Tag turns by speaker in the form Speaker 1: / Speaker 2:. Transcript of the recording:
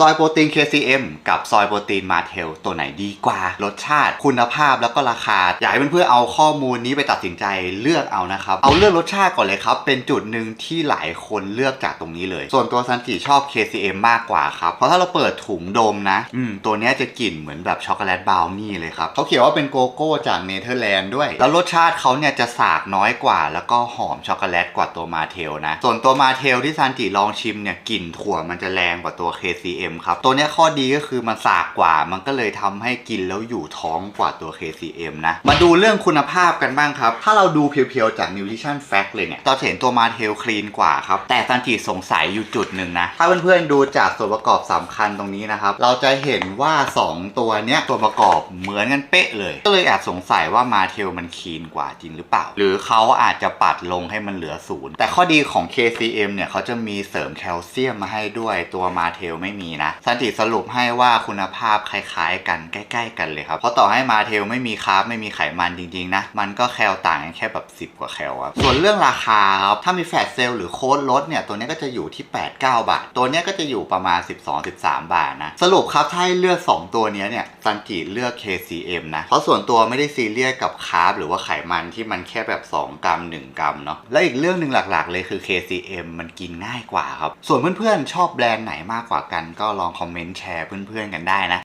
Speaker 1: ซอยโปรตีน KCM กับซอยโปรตีนมาเทลตัวไหนดีกว่า รสชาติคุณภาพแล้วก็ราคา อยากให้เพื่อนๆเอาข้อมูลนี้ไปตัดสินใจเลือกเอานะครับ เอาเลือกรสชาติก่อนเลยครับ เป็นจุดหนึ่งที่หลายคนเลือกจากตรงนี้เลย ส่วนตัวซันจิชอบ KCM มากกว่าครับ เพราะถ้าเราเปิดถุงดมนะ อืม ตัวนี้จะกลิ่นเหมือนแบบช็อกโกแลตบราวนี่เลยครับเขาเขียนว่าเป็นโกโก้จากเนเธอร์แลนด์ด้วย แล้วรสชาติเขาเนี่ยจะสากน้อยกว่า แล้วก็หอมช็อกโกแลตกว่าตัวมาเทลนะส่วนตัวมาเทลที่ซันจิลองชิมเนี่ยกลิ่นถั่วมันจะแรงกว่าตัว KCM ครับ ตัวนี้ข้อดีก็คือมันสากกว่า มันก็เลยทำให้กินแล้วอยู่ท้องกว่าตัว KCM นะ มาดูเรื่องคุณภาพกันบ้างครับ ถ้าเราดูเพียวๆจาก Nutrition Fact เลยเนี่ยเราเห็นตัวมาเทลคลีนกว่าครับ แต่ซันจิสงสัยอยู่จุดหนึ่งนะ ถ้าเพื่อนๆดูจากส่วนประกอบสำคัญตรงนี้นะครับ เราจะเห็นว่า 2 ตัวเนี้ยตัวประกอบเหมือนกันเป๊ะเลย ก็เลยแอบสงสัยว่ามาเทลมันคลีนกว่าจริงหรือเปล่า หรือเขาอาจจะปัดลงให้มันเหลือศูนย์แต่ข้อดีของ KCM เนี่ยเขาจะมีเสริมแคลเซียมมาให้ด้วยตัวมาเทลไม่มีนะซันจิสรุปให้ว่าคุณภาพคล้ายๆ กันใกล้ ๆ กันเลยครับเพราะต่อให้มาเทลไม่มีคาร์บไม่มีไขมันจริงๆนะมันก็แคลต่างกันแค่แบบ 10 กว่าแคลครับส่วนเรื่องราคาครับถ้ามีแฟลชเซลล์หรือโค้ดลดเนี่ยตัวนี้ก็จะอยู่ที่ 8-9 บาท ตัวนี้ก็จะอยู่ประมาณ 12-13 บาทนะสรุปครับถ้าให้เลือก 2 ตัวนี้เนี่ยซันจิเลือก KCM นะเพราะส่วนตัวไม่ได้ซีเรียสกับคาร์บหรือว่าไขมันที่มันแค่แบบ 2 กรัม 1 กรัมเนาะและอีกเรื่องหนึ่งหลักๆ เลยคือ KCM มันกินง่ายกว่าครับส่วนเพื่อนๆชอบแบรนด์ไหนมากกว่ากันก็ลองคอมเมนต์แชร์เพื่อนๆกันได้นะ